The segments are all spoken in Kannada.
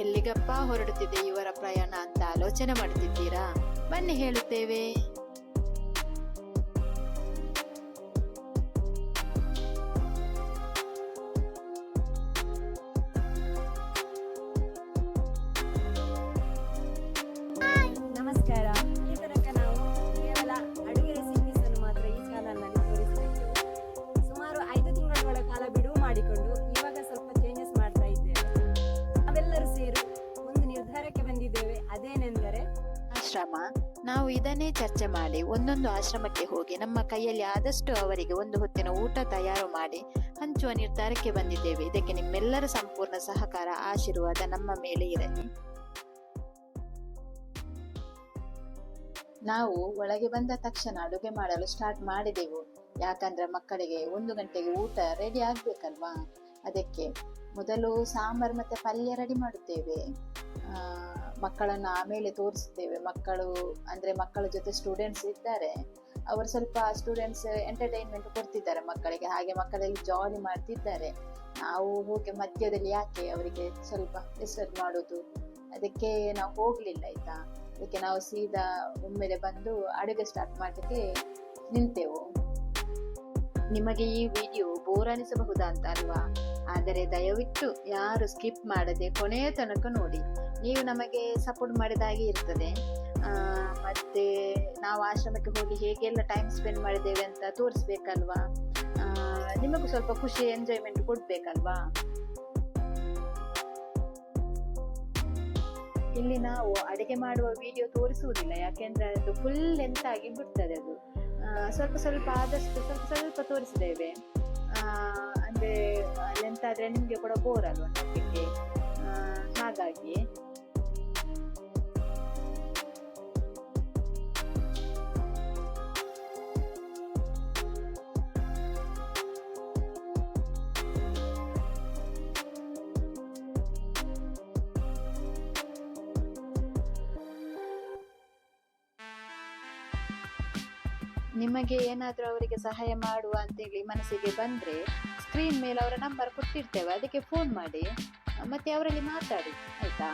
ಎಲ್ಲಿಗಪ್ಪ ಹೊರಡುತ್ತಿದೆ ಇವರ ಪ್ರಯಾಣ ಅಂತ ಆಲೋಚನೆ ಮಾಡುತ್ತಿದ್ದೀರಾ ಬನ್ನಿ ಹೇಳುತ್ತೇವೆ. ಆಶ್ರಮಕ್ಕೆ ಹೋಗಿ ನಮ್ಮ ಕೈಯಲ್ಲಿ ಆದಷ್ಟು ಅವರಿಗೆ ಒಂದು ಹೊತ್ತಿನ ಊಟ ತಯಾರು ಮಾಡಿ ಹಂಚುವ ನಿರ್ಧಾರಕ್ಕೆ ಬಂದಿದ್ದೇವೆ. ಇದಕ್ಕೆ ನಿಮ್ಮೆಲ್ಲರ ಸಂಪೂರ್ಣ ಸಹಕಾರ, ಆಶೀರ್ವಾದ ನಮ್ಮ ಮೇಲೆ ಇರಲಿ ನಾವು ಒಳಗೆ ಬಂದ ತಕ್ಷಣ ಅಡುಗೆ ಮಾಡಲು ಸ್ಟಾರ್ಟ್ ಮಾಡಿದೆವು. ಯಾಕಂದ್ರೆ ಮಕ್ಕಳಿಗೆ ಒಂದು ಗಂಟೆಗೆ ಊಟ ರೆಡಿ ಆಗ್ಬೇಕಲ್ವಾ? ಅದಕ್ಕೆ ಮೊದಲು ಸಾಂಬಾರ್ ಮತ್ತೆ ಪಲ್ಯ ರೆಡಿ ಮಾಡುತ್ತೇವೆ. ಮಕ್ಕಳನ್ನು ಆಮೇಲೆ ತೋರಿಸ್ತೇವೆ ಮಕ್ಕಳು ಅಂದರೆ ಮಕ್ಕಳ ಜೊತೆ ಸ್ಟೂಡೆಂಟ್ಸ್ ಇದ್ದಾರೆ. ಅವರು ಸ್ವಲ್ಪ ಸ್ಟೂಡೆಂಟ್ಸ್ ಎಂಟರ್ಟೈನ್ಮೆಂಟ್ ಕೊಡ್ತಿದ್ದಾರೆ ಮಕ್ಕಳಿಗೆ. ಹಾಗೆ ಮಕ್ಕಳಲ್ಲಿ ಜಾಲಿ ಮಾಡ್ತಿದ್ದಾರೆ. ನಾವು ಹೋಗಿ ಮಧ್ಯದಲ್ಲಿ ಯಾಕೆ ಅವರಿಗೆ ಸ್ವಲ್ಪ ಡಿಸ್ಟರ್ಬ್ ಮಾಡೋದು? ಅದಕ್ಕೆ ನಾವು ಹೋಗಲಿಲ್ಲ ಆಯಿತಾ? ಅದಕ್ಕೆ ನಾವು ಸೀದಾ ಒಮ್ಮೆಲೆ ಬಂದು ಅಡುಗೆ ಸ್ಟಾರ್ಟ್ ಮಾಡಲಿಕ್ಕೆ ನಿಂತೆವು. ನಿಮಗೆ ಈ ವಿಡಿಯೋ ಬೋರ್ ಅನಿಸಬಹುದಾ ಅಂತ ಅಲ್ವಾ? ಆದರೆ ದಯವಿಟ್ಟು ಯಾರು ಸ್ಕಿಪ್ ಮಾಡದೆ ಕೊನೆಯ ತನಕ ನೋಡಿ. ನೀವು ನಮಗೆ ಸಪೋರ್ಟ್ ಮಾಡಿದ ಹಾಗೆ ಇರ್ತದೆ. ಮತ್ತೆ ನಾವು ಆಶ್ರಮಕ್ಕೆ ಹೋಗಿ ಹೇಗೆಲ್ಲ ಟೈಮ್ ಸ್ಪೆಂಡ್ ಮಾಡಿದ್ದೇವೆ ಅಂತ ತೋರಿಸ್ಬೇಕಲ್ವಾ? ನಿಮಗೂ ಸ್ವಲ್ಪ ಖುಷಿ ಎಂಜಾಯ್ಮೆಂಟ್ ಕೊಡ್ಬೇಕಲ್ವಾ? ಇಲ್ಲಿ ನಾವು ಅಡುಗೆ ಮಾಡುವ ವಿಡಿಯೋ ತೋರಿಸುವುದಿಲ್ಲ, ಯಾಕೆಂದ್ರೆ ಅದು ಫುಲ್ ಲೆಂತ್ ಆಗಿ ಬಿಡ್ತದೆ ಅದು. ಸ್ವಲ್ಪ ಸ್ವಲ್ಪ ಆದಷ್ಟು ಸ್ವಲ್ಪ ಸ್ವಲ್ಪ ತೋರಿಸಿದ್ದೇವೆ. ಅಂದರೆ ಆದ್ರೆ ನಿಮಗೆ ಕೂಡ ಬೋರ್ ಅಲ್ವಾ ಹಾಗಾಗಿ. ನಿಮಗೆ ಏನಾದರೂ ಅವರಿಗೆ ಸಹಾಯ ಮಾಡುವ ಅಂತೇಳಿ ಮನಸ್ಸಿಗೆ ಬಂದರೆ ಸ್ಕ್ರೀನ್ ಮೇಲೆ ಅವರ ನಂಬರ್ ಕೊಟ್ಟಿರ್ತೇವೆ. ಅದಕ್ಕೆ ಫೋನ್ ಮಾಡಿ, ಮತ್ತೆ ಅವರಲ್ಲಿ ಮಾತಾಡಿ, ಆಯ್ತಾ?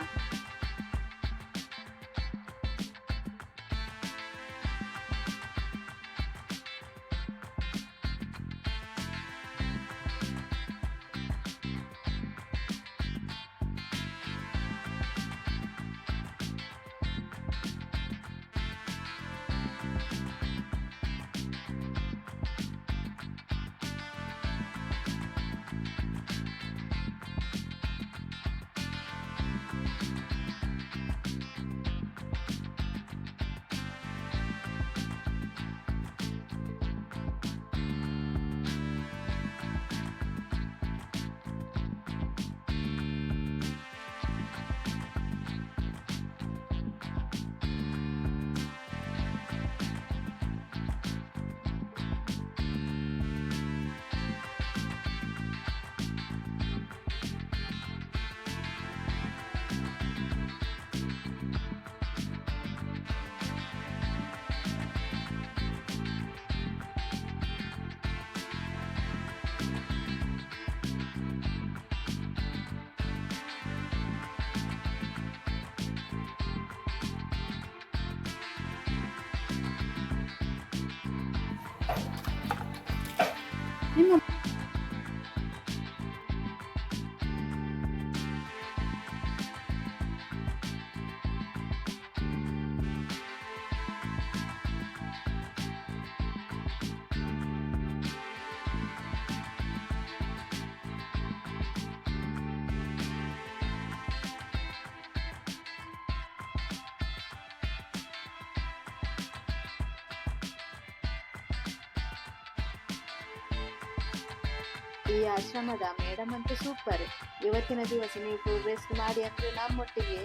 ಈ ಆಶ್ರಮದ ಮೇಡಮ್ ಅಂತೂ ಸೂಪರ್. ಇವತ್ತಿನ ದಿವಸ ನೀವು ರೆಸ್ಟ್ ಮಾಡಿ ಅಂದರೆ ನಮ್ಮೊಟ್ಟಿಗೆ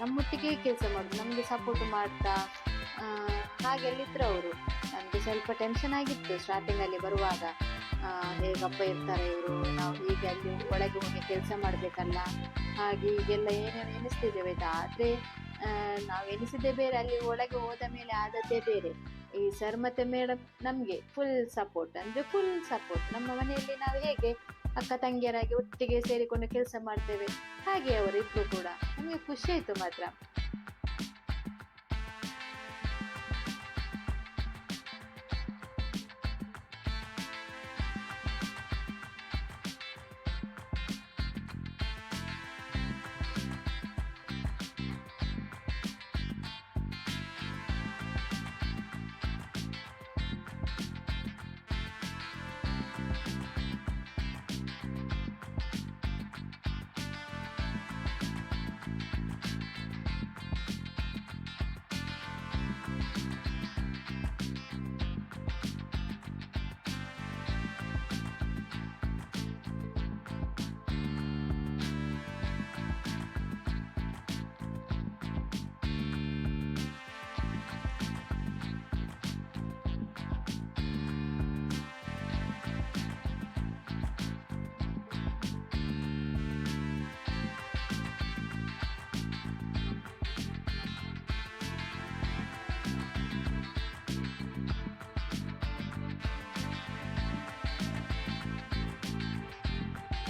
ನಮ್ಮೊಟ್ಟಿಗೆ ಕೆಲಸ ಮಾಡೋದು, ನಮಗೆ ಸಪೋರ್ಟ್ ಮಾಡ್ತಾ ಹಾಗೆಲ್ಲಿದ್ರು ಅವರು. ನಮಗೆ ಸ್ವಲ್ಪ ಟೆನ್ಷನ್ ಆಗಿತ್ತು ಸ್ಟಾರ್ಟಿಂಗಲ್ಲಿ ಬರುವಾಗ. ಹೇಗಪ್ಪ ಇರ್ತಾರೆ ಇವರು, ನಾವು ಹೀಗೆ ಅಲ್ಲಿ ಒಳಗೆ ಹೋಗಿ ಕೆಲಸ ಮಾಡಬೇಕಲ್ಲ. ಹಾಗೆ ಈಗೆಲ್ಲ ಏನೇನು ಎನಿಸ್ತಿದ್ದೇವೆ ಆಯ್ತಾ ಆದರೆ ನಾವು ಎನಿಸಿದ್ದೇ ಬೇರೆ, ಅಲ್ಲಿ ಒಳಗೆ ಹೋದ ಮೇಲೆ ಆದದ್ದೇ ಬೇರೆ. ಈ ಸರ್ ಮತ್ತೆ ಮೇಡಮ್ ನಮಗೆ ಫುಲ್ ಸಪೋರ್ಟ್ ಅಂದರೆ ಫುಲ್ ಸಪೋರ್ಟ್ ನಮ್ಮ ಮನೆಯಲ್ಲಿ ನಾವು ಹೇಗೆ ಅಕ್ಕ ತಂಗಿಯರಾಗಿ ಒಟ್ಟಿಗೆ ಸೇರಿಕೊಂಡು ಕೆಲಸ ಮಾಡ್ತೇವೆ, ಹಾಗೆ ಅವರಿಬ್ರು ಕೂಡ. ನಮಗೆ ಖುಷಿ ಆಯ್ತು ಮಾತ್ರ.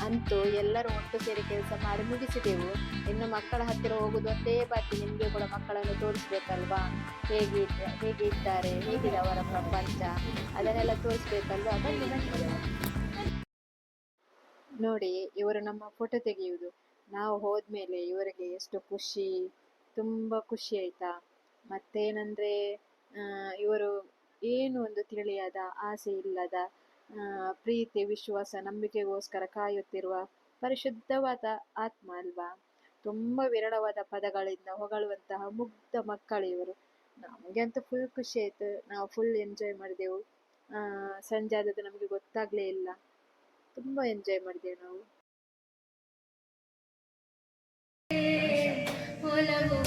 ಅಂತೂ ಎಲ್ಲರೂ ಒಟ್ಟು ಸೇರಿ ಕೆಲಸ ಮಾಡಿ ಮುಗಿಸಿದೆವು. ಇನ್ನು ಮಕ್ಕಳ ಹತ್ತಿರ ಹೋಗುದು ಒಂದೇ ಬಾಕಿ ನಿಮಗೆ ಕೂಡ ಮಕ್ಕಳನ್ನು ತೋರಿಸ್ಬೇಕಲ್ವಾ? ಹೇಗೆ ಹೇಗೆ ಇದ್ದಾರೆ, ಹೇಗಿದೆ ಅವರ ಪ್ರಪಂಚ? ಅದನ್ನೆಲ್ಲ ತೋರಿಸ್ಬೇಕಲ್ವಾ? ಬನ್ನಿ ಬನ್ನಿ. ನೋಡಿ, ಇವರು ನಮ್ಮ ಫೋಟೋ ತೆಗೆಯುವುದು. ನಾವು ಹೋದ್ಮೇಲೆ ಇವರಿಗೆ ಎಷ್ಟು ಖುಷಿ, ತುಂಬ ಖುಷಿ ಆಯ್ತಾ? ಮತ್ತೇನಂದ್ರೆ ಇವರು ಏನು ಒಂದು ತಿಳಿಯದ, ಆಸೆ ಇಲ್ಲದ ಪ್ರೀತಿ, ವಿಶ್ವಾಸ, ನಂಬಿಕೆಗೋಸ್ಕರ ಕಾಯುತ್ತಿರುವ ಪರಿಶುದ್ಧವಾದ ಆತ್ಮ ಅಲ್ವಾ? ತುಂಬ ವಿರಳವಾದ ಪದಗಳಿಂದ ಹೊಗಳುವಂತಹ ಮುಗ್ಧ ಮಕ್ಕಳು ಇವರು. ನಮಗೆ ಅಂತೂ ಫುಲ್ ಖುಷಿ ಆಯ್ತು. ನಾವು ಫುಲ್ ಎಂಜಾಯ್ ಮಾಡಿದೆವು. ಸಂಜೆ ಆದದ್ದು ನಮಗೆ ಗೊತ್ತಾಗ್ಲೇ ಇಲ್ಲ. ತುಂಬ ಎಂಜಾಯ್ ಮಾಡಿದೆವು ನಾವು. ಒಲವು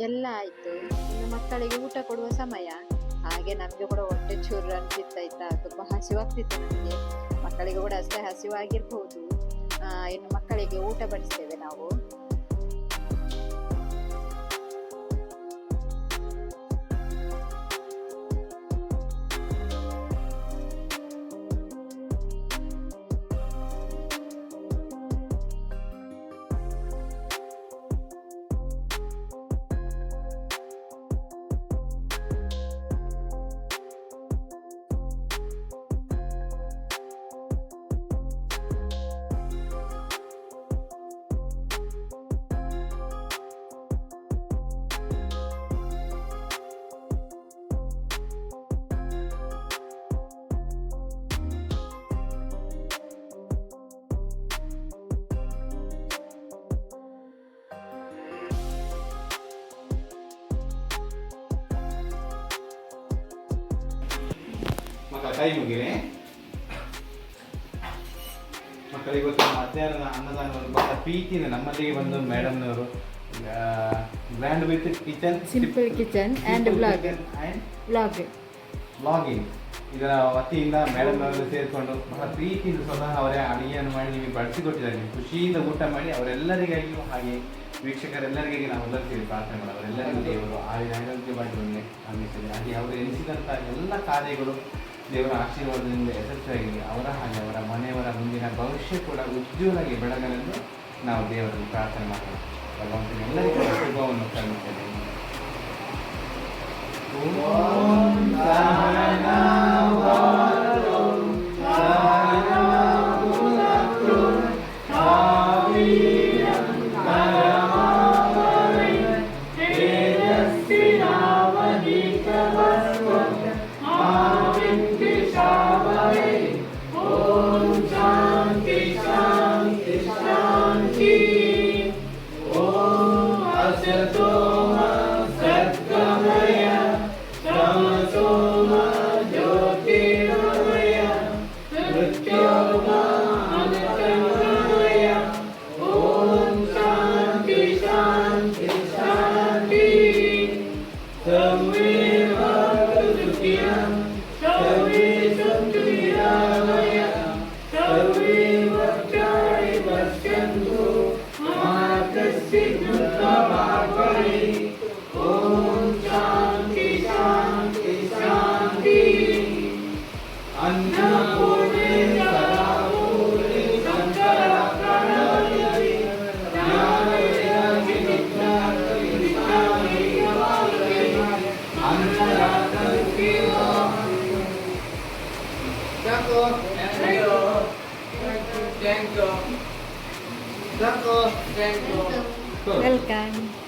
ಎಲ್ಲ ಆಯ್ತು. ಇನ್ನು ಮಕ್ಕಳಿಗೆ ಊಟ ಕೊಡುವ ಸಮಯ. ಹಾಗೆ ನಮಗೆ ಕೂಡ ಹೊಟ್ಟೆ ಚೂರು ಅನ್ಸಿತ್ತಾಯ್ತಾ ತುಂಬಾ ಹಸಿವಾಗ್ತಿತ್ತು ನಮಗೆ. ಮಕ್ಕಳಿಗೆ ಕೂಡ ಅಷ್ಟೇ ಹಸಿವಾಗಿರ್ಬೋದು. ಇನ್ನು ಮಕ್ಕಳಿಗೆ ಊಟ ಬಡಿಸ್ತೇವೆ ನಾವು. ಕೈ ಮುಗಿರಿ ಮಕ್ಕಳಿಗೆ ಇವತ್ತು ಮಧ್ಯಾಹ್ನದ ಅನ್ನದಾನವನ್ನು ಬಹಳ ಪ್ರೀತಿಯಿಂದ ನಮ್ಮಲ್ಲಿಗೆ ಬಂದು ಮೇಡಮ್ನವರು grand with kitchen simple kitchen and vlog. And blog blogging ಇದರ ವತಿಯಿಂದ ಮೇಡಮ್ ಅವರು ಸೇರಿಕೊಂಡು ಬಹಳ ಪ್ರೀತಿಯಿಂದ ಸ್ವತಃ ಅವರೇ ಅಡುಗೆಯನ್ನು ಮಾಡಿ ನಿಮಗೆ ಬಳಸಿಕೊಟ್ಟಿದ್ದಾರೆ ನೀವು ಖುಷಿಯಿಂದ ಊಟ ಮಾಡಿ ಅವರೆಲ್ಲರಿಗಾಗಿಯೂ ಹಾಗೆ ವೀಕ್ಷಕರೆಲ್ಲರಿಗಾಗಿ ನಾವು ಎಲ್ಲರಿಗೂ ಪ್ರಾರ್ಥನೆ ಮಾಡಿ ಅವರೆಲ್ಲರಿಗೂ ದೇವರು ಆಯುಧ ಆರೋಗ್ಯವಾಗಿ ಅನ್ನಿಸಿದೆ ಹಾಗೆ ಅವರು ಎನಿಸಿದಂಥ ಎಲ್ಲ ಕಾರ್ಯಗಳು ದೇವರ ಆಶೀರ್ವಾದದಿಂದ ಯಶಸ್ವಿಯಾಗಿ ಅವರ ಹಾಗೆ ಅವರ ಮನೆಯವರ ಮುಂದಿನ ಭವಿಷ್ಯ ಕೂಡ ಉಜ್ವಲಾಗಿ ಬೆಳಗಲೆಂದು ನಾವು ದೇವರಲ್ಲಿ ಪ್ರಾರ್ಥನೆ ಮಾಡೋಣ ಭಗವಂತನ ಎಲ್ಲರಿಗೂ ಶುಭವನ್ನು ಕರುತ್ತೇನೆ Blanco. Negro. Blanco. Blanco. Blanco. Blanco. Blanco.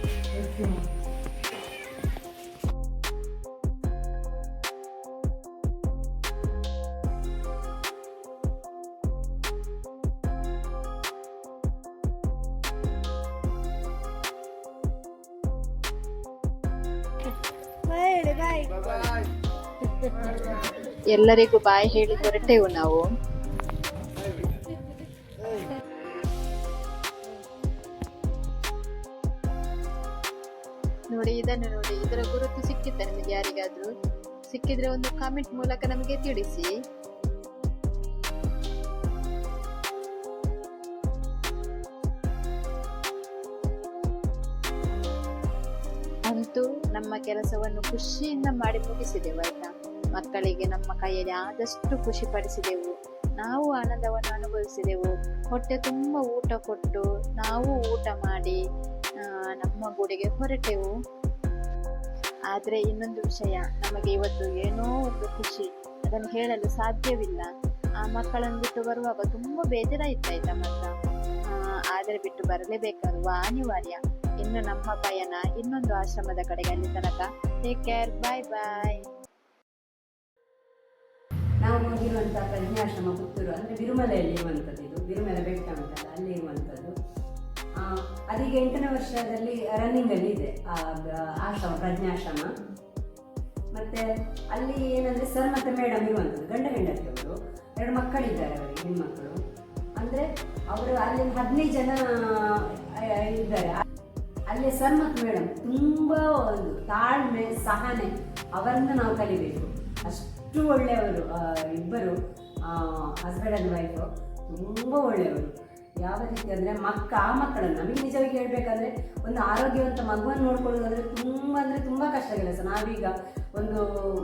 ಎಲ್ಲರಿಗೂ ಬಾಯ್ ಹೇಳಿ ಹೊರಟೆವು ನಾವು. ನೋಡಿ, ಇದನ್ನು ನೋಡಿ. ಇದರ ಗುರುತು ಸಿಕ್ಕಿದ್ದ ನಿಮಗೆ ಯಾರಿಗಾದರೂ ಸಿಕ್ಕಿದ್ರೆ ಒಂದು ಕಾಮೆಂಟ್ ಮೂಲಕ ನಮಗೆ ತಿಳಿಸಿ. ಅಂತೂ ನಮ್ಮ ಕೆಲಸವನ್ನು ಖುಷಿಯಿಂದ ಮಾಡಿ ಮುಗಿಸಿದೆವು, ಆಯ್ತಾ? ಮಕ್ಕಳಿಗೆ ನಮ್ಮ ಕೈಯಲ್ಲಿ ಆದಷ್ಟು ಖುಷಿ ಪಡಿಸಿದೆವು. ನಾವು ಆನಂದವನ್ನು ಅನುಭವಿಸಿದೆವು. ಹೊಟ್ಟೆ ತುಂಬ ಊಟ ಕೊಟ್ಟು ನಾವು ಊಟ ಮಾಡಿ ನಮ್ಮ ಗುಡಿಗೆ ಹೊರಟೆವು. ಆದರೆ ಇನ್ನೊಂದು ವಿಷಯ, ನಮಗೆ ಇವತ್ತು ಏನೋ ಒಂದು ಖುಷಿ. ಅದನ್ನು ಹೇಳಲು ಸಾಧ್ಯವಿಲ್ಲ. ಆ ಮಕ್ಕಳನ್ನು ಬಿಟ್ಟು ಬರುವಾಗ ತುಂಬ ಬೇಜಾರಾಯ್ತಾಯ್ತಾ ಮಾತ್ರ ಆದರೆ ಬಿಟ್ಟು ಬರಲೇಬೇಕಲ್ವಾ ಅನಿವಾರ್ಯ. ಇನ್ನು ನಮ್ಮ ಪಯಣ ಇನ್ನೊಂದು ಆಶ್ರಮದ ಕಡೆಗೆ ಅಲ್ಲಿ ತನಕ. ಟೇಕ್ ಕೇರ್ ಬಾಯ್ ಬಾಯ್ ನಾವು ಹೋಗಿರುವಂಥ ಪ್ರಜ್ಞಾಶ್ರಮ ಪುತ್ತೂರು, ಅಂದರೆ ಬಿರುಮಲೆಯಲ್ಲಿ ಇರುವಂಥದ್ದು ಇದು. ಬಿರುಮಲೆ ಬೆಟ್ಟ ಉಂಟಲ್ಲ, ಅಲ್ಲಿ ಇರುವಂಥದ್ದು. ಅದೀಗ ಎಂಟನೇ ವರ್ಷದಲ್ಲಿ ರನ್ನಿಂಗಲ್ಲಿ ಇದೆ ಆಶ್ರಮ, ಪ್ರಜ್ಞಾಶ್ರಮ. ಮತ್ತೆ ಅಲ್ಲಿ ಏನಂದ್ರೆ ಸರ್ ಮತ್ತೆ ಮೇಡಮ್ ಇರುವಂಥದ್ದು, ಗಂಡ ಹೆಂಡತಿ ಅವರು. ಎರಡು ಮಕ್ಕಳಿದ್ದಾರೆ ಅವರಿಗೆ ಹೆಣ್ಮಕ್ಕಳು ಅಂದರೆ ಅವರು ಅಲ್ಲಿ ಹದಿನೈದು ಜನ ಇದ್ದಾರೆ. ಅಲ್ಲಿ ಸರ್ ಮತ್ತು ಮೇಡಮ್ ತುಂಬ ಒಂದು ತಾಳ್ಮೆ, ಸಹನೆ ಅವರನ್ನು ನಾವು ಕಲಿಬೇಕು. ಅಷ್ಟು ಒಳ್ಳೆಯವರು ಆ, ಇಬ್ಬರು ಹಸ್ಬೆಂಡ್ ಆ್ಯಂಡ್ ವೈಫು ತುಂಬ ಒಳ್ಳೆಯವರು. ಯಾವ ರೀತಿ ಅಂದರೆ ಮಕ್ಕ ಆ ಮಕ್ಕಳನ್ನು ನಮಗೆ ನಿಜವಾಗಿ ಹೇಳ್ಬೇಕಂದ್ರೆ ಒಂದು ಆರೋಗ್ಯವಂತ ಮಗುವನ್ನು ನೋಡ್ಕೊಳ್ಳೋದಾದ್ರೆ ತುಂಬ ಅಂದರೆ ತುಂಬ ಕಷ್ಟ ಕೆಲಸ ನಾವೀಗ ಒಂದು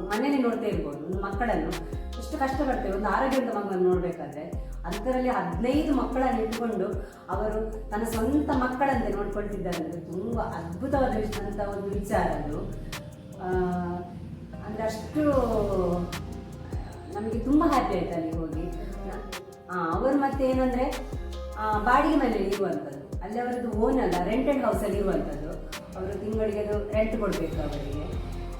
ಮನೆಯಲ್ಲಿ ನೋಡ್ತಾ ಇರ್ಬೋದು ಒಂದು ಮಕ್ಕಳನ್ನು ಎಷ್ಟು ಕಷ್ಟಪಡ್ತೇವೆ ಒಂದು ಆರೋಗ್ಯವಂತ ಮಗುವನ್ನು ನೋಡಬೇಕಾದ್ರೆ ಅದರಲ್ಲಿ ಹದಿನೈದು ಮಕ್ಕಳನ್ನು ಇಟ್ಕೊಂಡು ಅವರು ತನ್ನ ಸ್ವಂತ ಮಕ್ಕಳಂತೆ ನೋಡ್ಕೊಳ್ತಿದ್ದಾರೆ. ಅಂದರೆ ತುಂಬ ಅದ್ಭುತವಾದ ಒಂದು ವಿಚಾರ ಅದು. ಅಂದರೆ ಅಷ್ಟು ನಮಗೆ ತುಂಬ ಹ್ಯಾಪಿ ಆಯ್ತು ಅಲ್ಲಿ ಹೋಗಿ. ಅವರು ಮತ್ತೆ ಏನಂದರೆ ಬಾಡಿಗೆ ಮನೆಯಲ್ಲಿ ಇರುವಂಥದ್ದು ಅಲ್ಲಿ ಅವರದ್ದು ಓನ್ ಅಲ್ಲ ರೆಂಟೆಡ್ ಹೌಸಲ್ಲಿ ಇರುವಂಥದ್ದು ಅವರು ತಿಂಗಳಿಗೆ ಅದು ರೆಂಟ್ ಕೊಡಬೇಕು ಅವರಿಗೆ.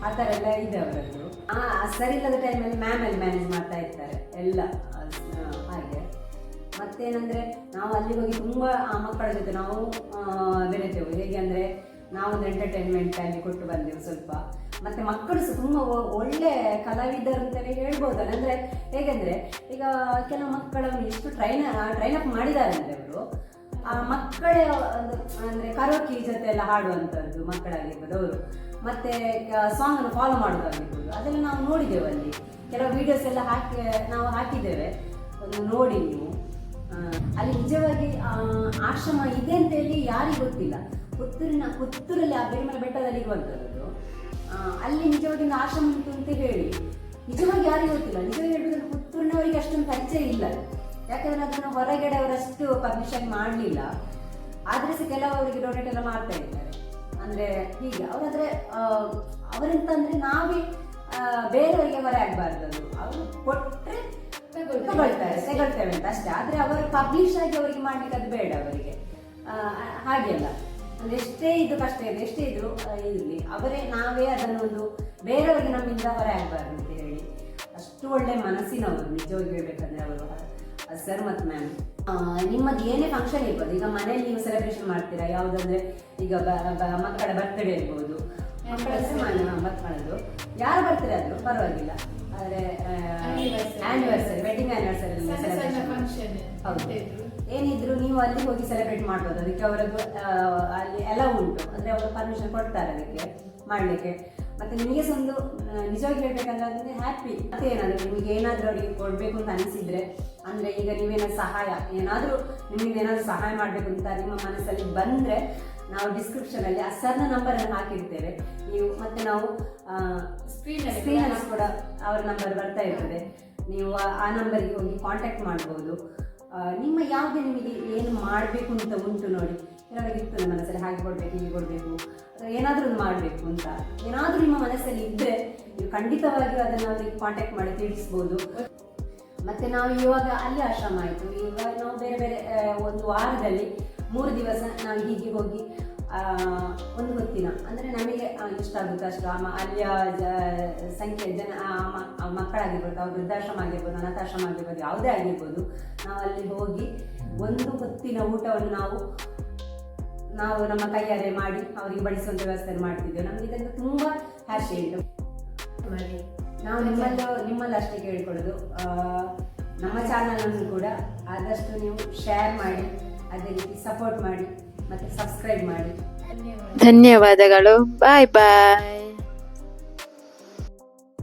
ಆ ಥರ ಎಲ್ಲ ಇದೆ ಅವರದ್ದು. ಆ ಸರಿ ಇಲ್ಲದ ಟೈಮಲ್ಲಿ ಮ್ಯಾಮ್ ಅಲ್ಲಿ ಮ್ಯಾನೇಜ್ ಮಾಡ್ತಾ ಇರ್ತಾರೆ, ಎಲ್ಲ ಹಾಗೆ. ಮತ್ತೇನಂದರೆ ನಾವು ಅಲ್ಲಿ ಹೋಗಿ ತುಂಬ ಮಕ್ಕಳ ಜೊತೆ ನಾವು ಬೆರೆತೆವು ಹೇಗೆ ಅಂದರೆ, ನಾವೊಂದು ಎಂಟರ್ಟೈನ್ಮೆಂಟ್ ಅಲ್ಲಿ ಕೊಟ್ಟು ಬಂದೆವು ಸ್ವಲ್ಪ. ಮತ್ತು ಮಕ್ಕಳು ಸಹ ತುಂಬ ಒಳ್ಳೆ ಕಲಾವಿದರು ಅಂತಲೇ ಹೇಳ್ಬೋದಲ್ಲ ಅಂದ್ರೆ ಹೇಗೆಂದರೆ, ಈಗ ಕೆಲವು ಮಕ್ಕಳನ್ನು ಎಷ್ಟು ಟ್ರೈನ್ ಟ್ರೈನ್ ಅಪ್ ಮಾಡಿದ್ದಾರೆ ಅಂದರೆ ಅವರು, ಆ ಮಕ್ಕಳ ಅಂದ್ರೆ ಕರೋಕಿ ಜೊತೆ ಎಲ್ಲ ಹಾಡುವಂಥದ್ದು ಮಕ್ಕಳಾಗಿರ್ಬೋದು ಅವರು. ಸಾಂಗ್ ಸಾಂಗನ್ನು ಫಾಲೋ ಮಾಡೋದಾಗಿರ್ಬೋದು. ಅದೆಲ್ಲ ನಾವು ನೋಡಿದ್ದೇವೆ ಅಲ್ಲಿ. ಕೆಲವು ವಿಡಿಯೋಸ್ ಎಲ್ಲ ಹಾಕಿ, ನಾವು ಹಾಕಿದ್ದೇವೆ. ಒಂದು ನೋಡಿ ನೀವು. ಅಲ್ಲಿ ನಿಜವಾಗಿ ಆಶ್ರಮ ಇದೆ ಅಂತ ಹೇಳಿ ಯಾರಿಗೂ ಗೊತ್ತಿಲ್ಲ. ಪುತ್ತೂರಿನ, ಪುತ್ತೂರಲ್ಲಿ ಆ ಬೆರಿಮಲೆ ಬೆಟ್ಟದಲ್ಲಿ ಇರುವಂಥದ್ದು ಅಲ್ಲಿ ನಿಜವಾಗಿ ಒಂದು ಆಶ್ರಮ ಉಂಟು ಅಂತ ಹೇಳಿ. ನಿಜವಾಗಿ ಯಾರಿಗೂ ಗೊತ್ತಿಲ್ಲ. ನಿಜ ಹೇಳಿದ್ರೆ ಪುತ್ತೂರಿನವರಿಗೆ ಅಷ್ಟೊಂದು ಪರಿಚಯ ಇಲ್ಲ. ಯಾಕಂದ್ರೆ ಅದನ್ನು ಹೊರಗಡೆ ಅವರಷ್ಟು ಪಬ್ಲಿಷನ್ ಮಾಡಲಿಲ್ಲ. ಆದರೆ ಸಹ ಕೆಲವರಿಗೆ ಡೊನೇಟ್ ಎಲ್ಲ ಮಾಡ್ತಾ ಇದ್ದಾರೆ. ಅಂದರೆ ಹೀಗೆ. ಅವರಾದರೆ ಅವರೆಂತ ಅಂದರೆ ನಾವೇ ಬೇರೆಯವರಿಗೆ ಹೊರೆ ಆಗಬಾರ್ದು ಅದು ಅವರು ಕೊಟ್ಟರೆ ತಗೊಳ್ತಾರೆ, ತಗೊಳ್ತೇವೆ ಅಂತ ಅಷ್ಟೇ. ಆದರೆ ಅವರು ಪಬ್ಲಿಷ್ ಆಗಿ ಅವರಿಗೆ ಮಾಡ್ಲಿಕ್ಕೆ ಅದು ಬೇಡ ಅವರಿಗೆ. ಹಾಗೆಲ್ಲ ಅಂದ್ರೆ ಎಷ್ಟೇ ಇದು ಕಷ್ಟ ಇದೆ ಎಷ್ಟೇ ಇದ್ರು ಇಲ್ಲಿ ಅವರೇ, ನಾವೇ ಅದನ್ನು ಒಂದು ಬೇರೆಯವರಿಗೆ ನಮ್ಮಿಂದ ಹೊರ ಆಗಬಾರ್ದು ಅಂತ ಹೇಳಿ ಅಷ್ಟು ಒಳ್ಳೆ ಮನಸ್ಸಿನವರು, ನಿಜವಾಗಿ ಹೇಳ್ಬೇಕಂದ್ರೆ ಅವರು. ಸರ್ ಮತ್ತು ಮ್ಯಾಮ್ ನಿಮ್ಮದು ಏನೇ ಫಂಕ್ಷನ್ ಇರ್ಬೋದು, ಈಗ ಮನೇಲಿ ನೀವು ಸೆಲೆಬ್ರೇಷನ್ ಮಾಡ್ತೀರಾ? ಯಾವುದಂದ್ರೆ, ಈಗ ಮಕ್ಕಳ ಬರ್ತ್ಡೇ ಇರ್ಬೋದು. ಮಕ್ಕಳ ಮಕ್ಕಳದು ಯಾರು ಬರ್ತಾರೆ ಅದು? ಪರವಾಗಿಲ್ಲ. ಆದರೆ ಆನಿವರ್ಸರಿ ವೆಡ್ಡಿಂಗ್ ಆನಿವರ್ಸರಿ ಹೌದು. ಏನಿದ್ರು ನೀವು ಅಲ್ಲಿ ಹೋಗಿ ಸೆಲೆಬ್ರೇಟ್ ಮಾಡ್ಬೋದು. ಅದಕ್ಕೆ ಅವರದ್ದು ಅಲ್ಲಿ ಎಲ್ಲ ಉಂಟು. ಅಂದ್ರೆ ಅವರು ಪರ್ಮಿಷನ್ ಕೊಡ್ತಾರೆ ಅದಕ್ಕೆ ಮಾಡ್ಲಿಕ್ಕೆ. ಮತ್ತೆ ನಿಮಗೆ ಸಹ ಒಂದು ನಿಜವಾಗಿ ಹೇಳ್ಬೇಕಂದ್ರೆ ಅದನ್ನೇ ಹ್ಯಾಪಿ ಮತ್ತೆ ಏನಾದರೂ ನಿಮಗೆ ಏನಾದರೂ ಅವರಿಗೆ ಕೊಡಬೇಕು ಅಂತ ಅನಿಸಿದ್ರೆ ಅಂದ್ರೆ ಈಗ ನೀವೇನಾದ್ರು ಸಹಾಯ ಏನಾದರೂ ನಿಮಗೆ ಏನಾದ್ರು ಸಹಾಯ ಮಾಡಬೇಕು ಅಂತ ನಿಮ್ಮ ಮನಸ್ಸಲ್ಲಿ ಬಂದರೆ ನಾವು ಡಿಸ್ಕ್ರಿಪ್ಷನಲ್ಲಿ ಆ ಸರ್ನ ನಂಬರನ್ನು ಹಾಕಿರ್ತೇವೆ. ನೀವು ಮತ್ತೆ ನಾವು ಸ್ಕ್ರೀನಲ್ಲಿ ಕೂಡ ಅವರ ನಂಬರ್ ಬರ್ತಾ ಇರ್ತದೆ. ನೀವು ಆ- ನಂಬರಿಗೆ ಹೋಗಿ ಕಾಂಟ್ಯಾಕ್ಟ್ ಮಾಡ್ಬೋದು. ನಿಮ್ಮ ಯಾವುದೇ ನಿಮಗೆ ಏನು ಮಾಡಬೇಕು ಅಂತ ಉಂಟು ನೋಡಿ. ಕೆಲವರಿಗೆ ಇರ್ತದೆ ಮನಸ್ಸಲ್ಲಿ ಹಾಗೆ ಕೊಡಬೇಕು ಹೀಗೆ ಕೊಡಬೇಕು ಅಥವಾ ಏನಾದರೂ ಒಂದು ಮಾಡಬೇಕು ಅಂತ. ಏನಾದರೂ ನಿಮ್ಮ ಮನಸ್ಸಲ್ಲಿ ಇದ್ದರೆ ನೀವು ಖಂಡಿತವಾಗಿಯೂ ಅದನ್ನು ಅವರಿಗೆ ಕಾಂಟ್ಯಾಕ್ಟ್ ಮಾಡಿ ತಿಳಿಸ್ಬೋದು. ಮತ್ತೆ ನಾವು ಇವಾಗ ಅಲ್ಲಿ ಆಶ್ರಮ ಆಯಿತು. ಇವಾಗ ನಾವು ಬೇರೆ ಬೇರೆ ಒಂದು ವಾರದಲ್ಲಿ ಮೂರು ದಿವಸ ನಾವು ಹೀಗೆ ಹೋಗಿ ಒಂದು ಹೊತ್ತಿನ ಅಂದರೆ ನಮಗೆ ಇಷ್ಟ ಆಗುತ್ತೆ ಅಷ್ಟು. ಆ ಅಲ್ಲಿಯ ಸಂಖ್ಯೆ ಜನ ಮಕ್ಕಳಾಗಿರ್ಬೋದು ಅವ್ರ ವೃದ್ಧಾಶ್ರಮ ಆಗಿರ್ಬೋದು ಅನಾಥಾಶ್ರಮ ಆಗಿರ್ಬೋದು ಯಾವುದೇ ಆಗಿರ್ಬೋದು ನಾವು ಅಲ್ಲಿ ಹೋಗಿ ಒಂದು ಹೊತ್ತಿನ ಊಟವನ್ನು ನಾವು ನಾವು ನಮ್ಮ ಕೈಯಾರೆ ಮಾಡಿ ಅವರಿಗೆ ಬಡಿಸುವಂಥ ವ್ಯವಸ್ಥೆ ಮಾಡ್ತಿದ್ದೆವು ನಮಗೆ ಇದರಿಂದ ತುಂಬ ಹ್ಯಾಶಿ ಇತ್ತು ನಾವು ನಿಮ್ಮಲ್ಲ ನಿಮ್ಮಲ್ಲಿ ಅಷ್ಟೇ ಕೇಳ್ಕೊಳ್ಳೋದು ನಮ್ಮ ಚಾನಲನ್ನು ಕೂಡ ಆದಷ್ಟು ನೀವು ಶೇರ್ ಮಾಡಿ. ಅದೇ ರೀತಿ ಸಪೋರ್ಟ್ ಮಾಡಿ ಮತ್ತೆ ಸಬ್ಸ್ಕ್ರೈಬ್ ಮಾಡಿ. ಧನ್ಯವಾದಗಳು. ಬಾಯ್ ಬಾಯ್